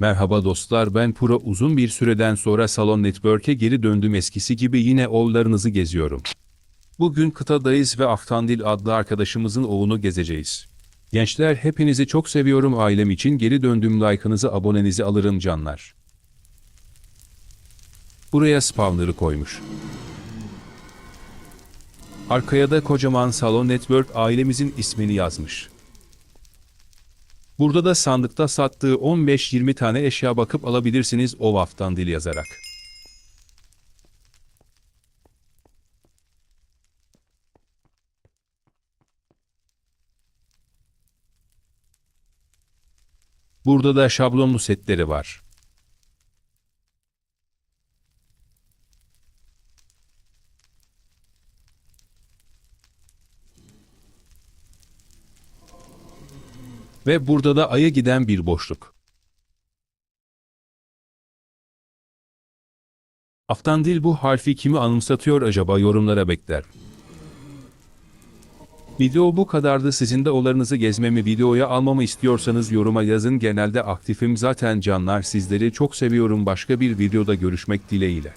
Merhaba dostlar ben Puro uzun bir süreden sonra Salon Network'e geri döndüm eskisi gibi yine oğullarınızı geziyorum. Bugün kıtadayız ve Aftandil adlı arkadaşımızın oğlunu gezeceğiz. Gençler hepinizi çok seviyorum ailem için geri döndüm like'ınızı abonenizi alırım canlar. Buraya spawner'ı koymuş. Arkaya da kocaman Salon Network ailemizin ismini yazmış. Burada da sandıkta sattığı 15-20 tane eşya bakıp alabilirsiniz o vaftan dil yazarak. Burada da şablonlu setleri var. Ve burada da aya giden bir boşluk. Aftandil bu harfi kimi anımsatıyor acaba yorumlara bekler. Video bu kadardı sizin de olarınızı gezmemi videoya almamı istiyorsanız yoruma yazın genelde aktifim zaten canlar sizleri çok seviyorum başka bir videoda görüşmek dileğiyle.